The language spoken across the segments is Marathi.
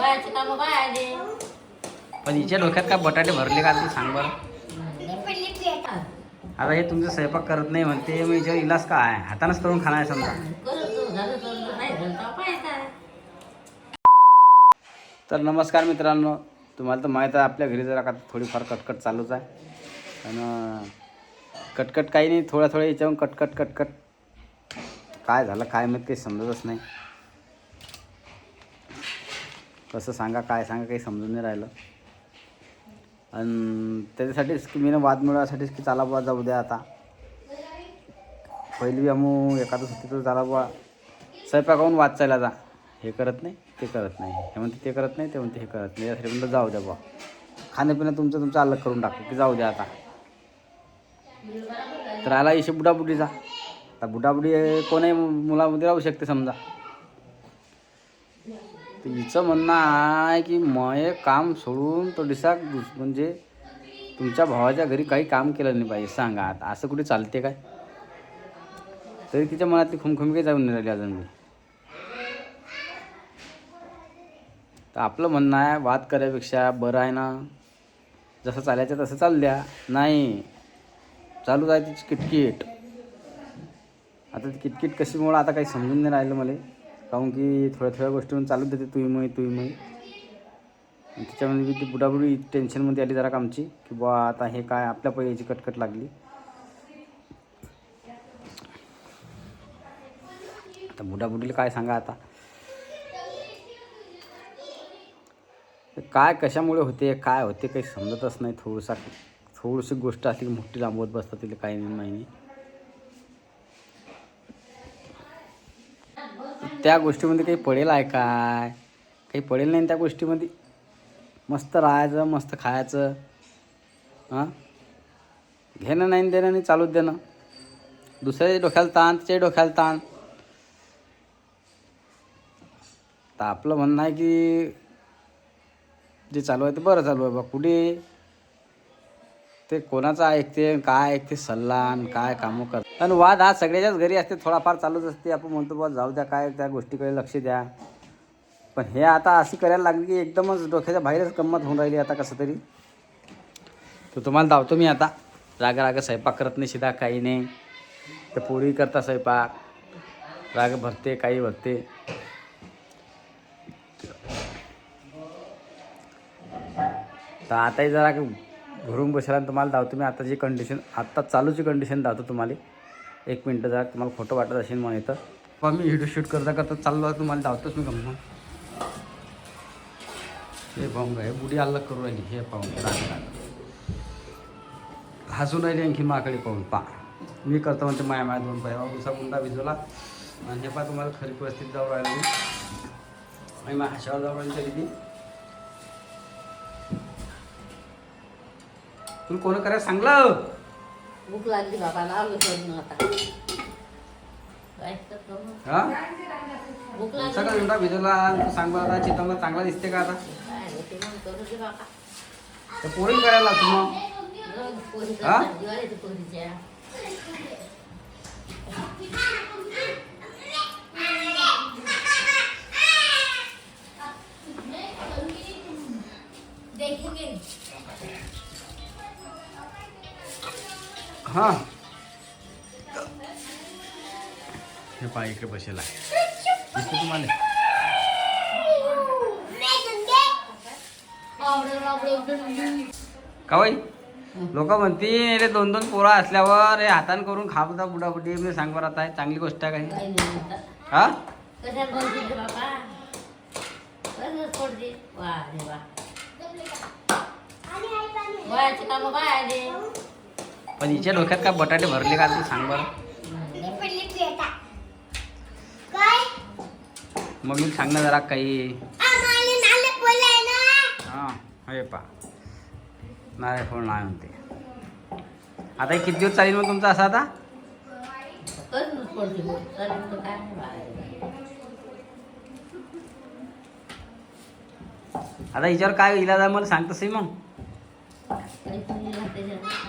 काम पण हिच्या डोक्यात काय बटाटे भरले का तू सांग बरं. आता हे तुमचं स्वयंपाक करत नाही म्हणते मग हिच्यावर इलाज काय? हातानंच करून खाणार आहे समजा. करत झालं तर नाही झालं तर पाहायचा तर नमस्कार मित्रांनो तुम्हाला तर माहीत आहे आपल्या घरी जरा का थोडीफार कटकट चालूच आहे. आणि कटकट काही नाही थोड्या थोड्या याच्यावरून कटकट कटकट. काय झालं काय माहीत काही समजतच नाही. कसं सांगा काय सांगा काही समजून नाही राहिलं. आणि त्याच्यासाठीच की मी वाद मिळवण्यासाठीच की चाला बुवा जाऊ द्या आता. पहिली अमू एखादं सुट्टी तर झाला बुवा. स्वयंपाकाहून वाद चालला जा हे करत नाही ते करत नाही. हे म्हणते ते करत नाही ते म्हणते हे करत नाही. यासाठी म्हणलं जाऊ द्या बुवा. खाणंपिणं तुमचं तुमचं अलग करून टाकू की जाऊ द्या आता. तर आला इशे बुडाबुडीचा. आता बुडाबुडी कोणाही मुलामध्ये राहू शकते समजा. तर हिचं म्हणणं आहे की मये काम सोडून तो डिसा दुस- म्हणजे तुमच्या भावाच्या घरी काही काम केलं नाही पाहिजे सांगा आता. असं कुठे चालते काय? तरी तिच्या मनातली खुमखुमी काही जाऊन नाही राहिली अजून मी तर आपलं म्हणणं आहे वाद करायपेक्षा बरं आहे ना. जसं चालायचं तसं चालल्या. द्या नाही. चालू आहे तिची किटकिट. आता ती किटकिट कशीमुळं आता काही समजून नाही राहिलं मला. काहून की थोड्या थोड्या गोष्टीवरून चालूच देते तुही मग तुही त्याच्यामध्ये मी ती बुडाबुडी टेन्शनमध्ये आली जरा कामची की बुवा आता हे काय आपल्या पैयाची कटकट लागली. आता बुडाबुडीला काय सांगा आता? काय कशामुळे होते काय होते काही समजतच नाही. थोडंसा थोडीशी गोष्ट असली की मोठी लांबवत बसतात तिला काही नाही. त्या गोष्टीमध्ये काही पडेल आहे काय? काही पडेल नाही त्या गोष्टीमध्ये? मस्त राहायचं मस्त खायचं. हां? घेणं नाही देणं नाही चालूच देणं. दुसऱ्याच्या डोक्याला ताण त्याच्या डोक्याला ताण. तर आपलं म्हणणं आहे की जे चालू आहे ते बरं चालू आहे बा. कुठे? ते कोणाचं ऐकते काय ऐकते सल्ला आणि काय कामं कर आणि वाद हा सगळ्याच्याच घरी असते थोडाफार चालूच असते. आपण म्हणतो बा जाऊ द्या काय त्या गोष्टीकडे लक्ष द्या. पण हे आता अशी करायला लागली की एकदमच डोक्याच्या बाहेरच गंमत होऊन राहिली आता कसं तरी. तर तुम्हाला धावतो मी आता. राग राग स्वयंपाक करत नाही शिदा काही नाही. तर पोळी करता स्वयंपाक. राग भरते काही भरते. तर आताही जरा घरून बसला तुम्हाला धावतो मी आता जी कंडिशन आत्ता चालूची कंडिशन धावतो तुम्हाला. एक मिनटं जा तुम्हाला फोटो वाटत असेल मग येतं मग मी व्हिडिओ शूट करता करता चाललो तुम्हाला धावतोच मी गम्मा हे पाहून हे बुडी अलग करू राहिली हे पाहून हसून राहिली आणखी माकडे पाहून पा. मी करतो म्हणते माया माया दोन पाय उसा मुंडा भिजवला. आणि हे पा तुम्हाला खरी परिस्थिती जाऊ राहिली. आणि माझ्या हाशावर जाऊ राहिली तरी ती तुला कोण करायला सांगलं? भूक लागली बाबा लावलं करून आता. काय तर करू? हा? भूक लागली. सगळा गुंडा भिजवला. आणि तू सांग बरं आता चांगला दिसते का आता? काय होते मग करू दे बाबा. तर पोरील करायला लागतो मग. जाऊ दे, पोरी हा? करतात, दिवाळीच्या पोरीच्या. हा. हे पा इकडे बसेला. दिसतो तुम्हाला. का बाई? लोक म्हणतील रे दोन दोन पोरा असल्यावर हे हातान करून खापता बुडाबुडी मी सांग बरं आता हे चांगली गोष्ट आहे काही. हा? बाबा पण हिच्या डोक्यात काय बटाटे भरले का तू सांग बरं. मग मी सांग ना जरा काही. हा हे पा. नाही फोन नाही म्हणते. आता किती दिवस चालेल मग तुमचं असं आता. आता हिच्यावर काय इलाज आहे मला सांग तसंही मग.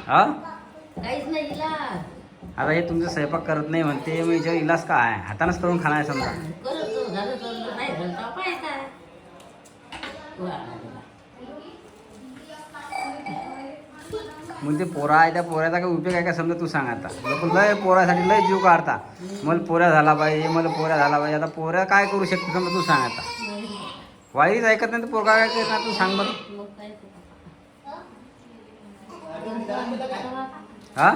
हा? काहीच नाही इलाज. आता हे तुमचं स्वयंपाक करत नाही म्हणते मग हिच्यावर इलाज काय हातानंच करून खाणार आहे समजा. करत तो झालं तर नाही झालं तर पाहायचा कुराडा दिला. मग ते पोरा आहे त्या पोऱ्याचा काय उपयोग आहे का समजा तू सांग आता? लोक लय पोरासाठी लय जीव काढता. मला पोऱ्या झाला पाहिजे मला पोऱ्या झाला पाहिजे. आता पोऱ्या काय करू शकते समजा तू सांग आता? नाही. वाईच ऐकत नाही तर पोरगा काय करणार तू सांग बरं. मग काय ते बाबा. हा.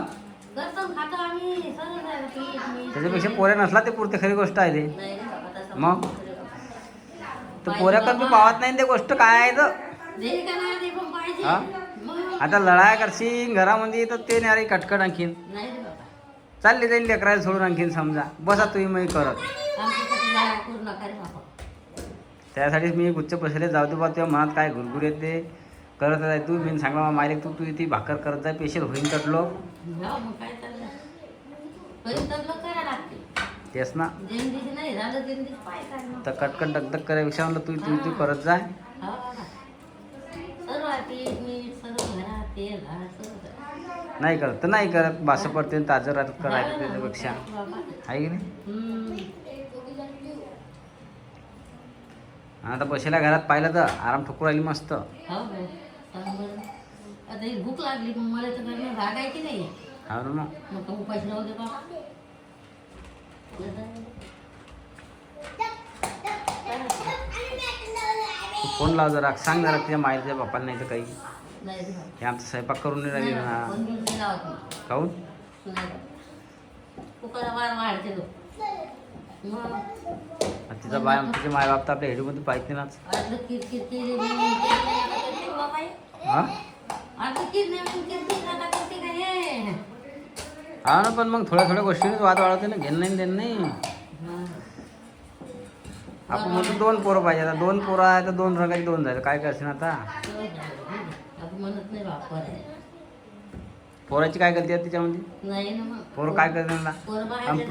त्याच्यापेक्षा पोऱ्या नसला ते पुरते खरी गोष्ट आहे ते. मग? तर पोऱ्या कमी पावत नाही ते गोष्ट काय आहे तर? हा? आता लढाया करशील घरामध्ये तर ते नाही कटकट आणखीन. चालली जाईल लेकरायला सोडून आणखीन समजा. बसा तुम्ही मग करत. त्यासाठीच मी गुच्छ पैशाले जाऊ दे बा तुझ्या मनात काय घुरघुर येते. करत आहे तू मी सांगला मायले तू तू ती भाकर करत जाय पेशल होईन कटलो हो तेच ना. तर कटकट डगडग करायपेक्षा म्हणलं तू तू तू करत जाय हो. नाही करत तर नाही करत बासं पडते ताजं राहत करायचं त्याच्यापेक्षा. आहे की नाही. आता पैशाला घरात पाहिलं तर आराम ठोकू राहिली मस्त. हो सांग बरं आता ही भूक लागली मग मला तर राग आहे की नाही हा ना मग मग का उपाशी राहू दे बाबा तू फोन लाव जरा सांग जरा तुझ्या मायला तुझ्या बापाला नाही तर काही नाही रे बाबा. हे आमचा स्वयंपाक करून नाही राहिली नाही ना फोन बिन नाही लावत मी. काहून वार वाढते तो मग तिचा बाय तिचे मायबाप तर आपल्या हेडूमध्ये पाहिजे नाच किरकिर केली बाबा हे? हा? ना पण मग थोड्या थोड्या गोष्टीनेच वाद वाढवते ना घेणं नाही देणं नाही. आपण म्हणतो दोन पोरं पाहिजे आता दोन पोरं आहे तर दोन रंगाची दोन झाले काय करशील आता? पोराची काय गलती आहे तिच्यामध्ये? पोरं काय करते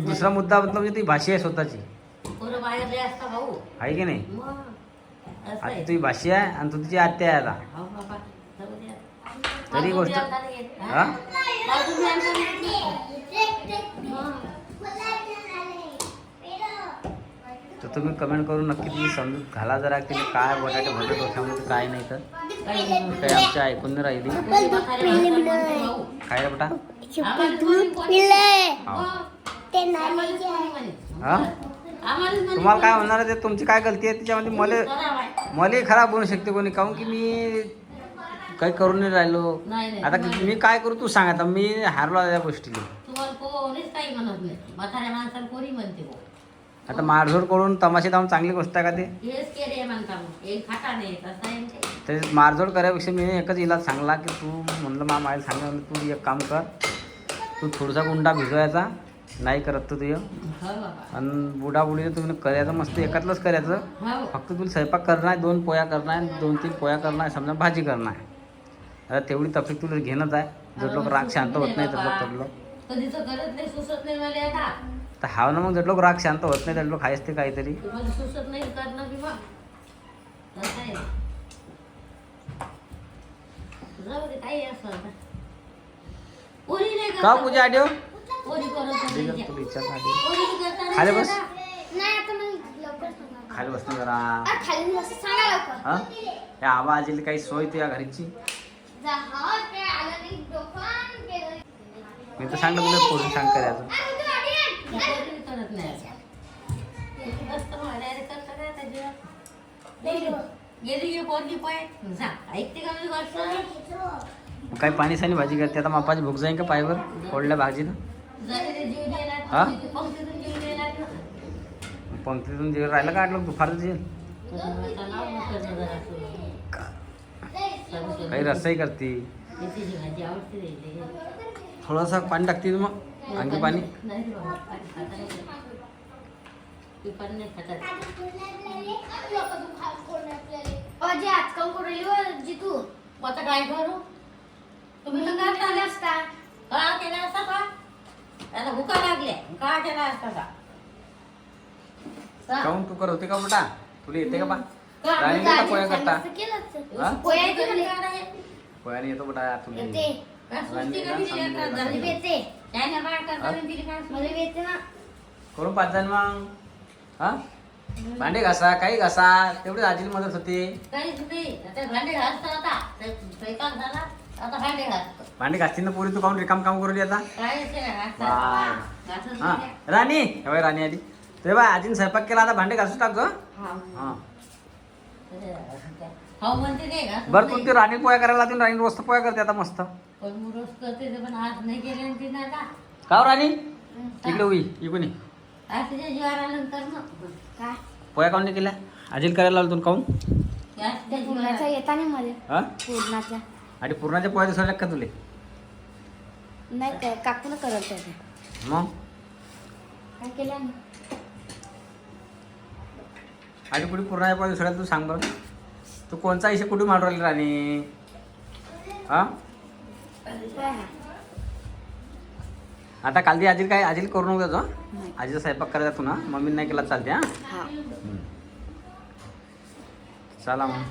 दुसरा मुद्दा मतलब म्हणजे ती भाषा आहे स्वतःची. आहे की नाही? आता तुझी भाषी आहे आणि तू तिची आत्या आहे आता. तरी गोष्ट- हा? तर तुम्ही कमेंट करून नक्की तुम्ही समजून घाला जरा की काय बटाटे भरले डोक्यामध्ये काय नाही तर काही आमच्या ऐकून नाही राहिली. काय रे बेटा हा. तुम्हाला काय म्हणणार आहे ते तुमची काय गलती आहे त्याच्यामध्ये मला. मलाही खराब होऊ शकते कोणी काहून की मी काही करून नाही राहिलो. नाही नाही आता तुम्हाला- मी काय करू तू सांग आता मी हारलो या गोष्टीला. तुम्हाला कोणीच काही म्हणत नाही. म्हाताऱ्या माणसाला कोणी म्हणते भाऊ. आता मारझोड करून तमाशे धावून चांगली गोष्ट आहे का ते? हेच केले म्हणता मग. एक खाता नाही तसं आहे. ना ते. ते मारझोड करायपेक्षा मी एकच इलाज सांगला की तू म्हणलं मा मायला सांगितलं तू एक काम कर. तू थोडासा गुंडा भिजवायचा. नाही करत तर तुझं हो बाबा. आणि बुडाबुडी तुम्ही करायचं मस्त एकातलंच करायचं. हो. फक्त तुला स्वयंपाक करणार आहे दोन पोया करणार आहे दोन तीन पोया करणार आहे समजा भाजी करणार. आहे आता तेवढी तकलीफ तुला घेणंच आहे जर लोक राग शांत होत नाही तर लोक तडलो कधीच करत नाही सुचत नाही मला आता तर हाव ना मग जर लोक राग शांत होत नाही तर लोक खायच ते काहीतरी तुम्हाला सुचत नाही करणं किंवा तसं आहे जाऊ दे काही असं आता पोरी नाही का करत. पूजा आड्यो पोरी करत नाही त्या. तुला इच्छा झाली पोरी करत नाही खाली बस. आता. नाही आता मला लवकर सांगा. खाली बस ना जरा आ, खाली बस, सांगा लवकर. हा या आबा आजीला काही सोय तुझ्या घरीची मी तर सांगलं तुला पोरी सांग करायचं. करत नाही काय? गेली गेली की पोरगी पाय जा ऐकते का मी गोष्ट? काही पाणी सानी भाजी करते. आता मापाची भूक जाईन का पायवर? फोडल्या भाजीनं? हा? पंक्तीतून जीव द्यायला. पंक्तीतून जे राहिलं का आटलं दुपारचं जेल काही रस्साही करते. थोडंसं पाणी टाकते मग आणखी पाणी आता काय करू तुम्ही तर करता केलं ना. असता. का केला असता का आता भुका लागल्या का केला असता का का? काहून तू करत होते का बेटा तुला येते का बा का? राणी आजी का पोया करता. हा? पोया नाही? पोयाने येतो. बेटा तुला येते. करून पाच जण मग. हा? भांडे घासा काही घासा. तेवढी आजीला मदत होते. भांडे घासतील ना पोरी? तू काऊन रिकाम काम करू आता? हा. राणी. हे बघ राणी आली. ते बा आजीने स्वयंपाक केला. आता भांडे घासून टाकतो हा. हा. हो म्हणते नाही घासत बरं. पण ती राणी पोया करायला लागते राणी रोज तर पोया करते आता मस्त. पण मी रोज करते ते पण आज नाही केले ना तिने आता का हो राणी? इकडे होई इकडून ये. आज तिच्या जीवावर आलं तर ना काय पोया काऊन नाही केल्या? आजीला करायला लावतो काऊन? आज तिच्या जीवावर. पूर्णाचा आलं. येता नाही मध्ये हा? पूर्णाचा आणि पूर्णाच्या पोया दिसायला का तुले? नाही काय काकून करत आहे मग? काय केलं? नाही आणि कुठे पूर्णाच्या पोया दिसायला तू सांग बरं तू कोणचा इशे कुठे मांडू राहिली राणी हा? आता काल ती आजी काय आजीला करू नको त्याचं. आजीचा स्वयंपाक करायचा तू ना मम्मीने नाही केला चालते हा हा. चला मग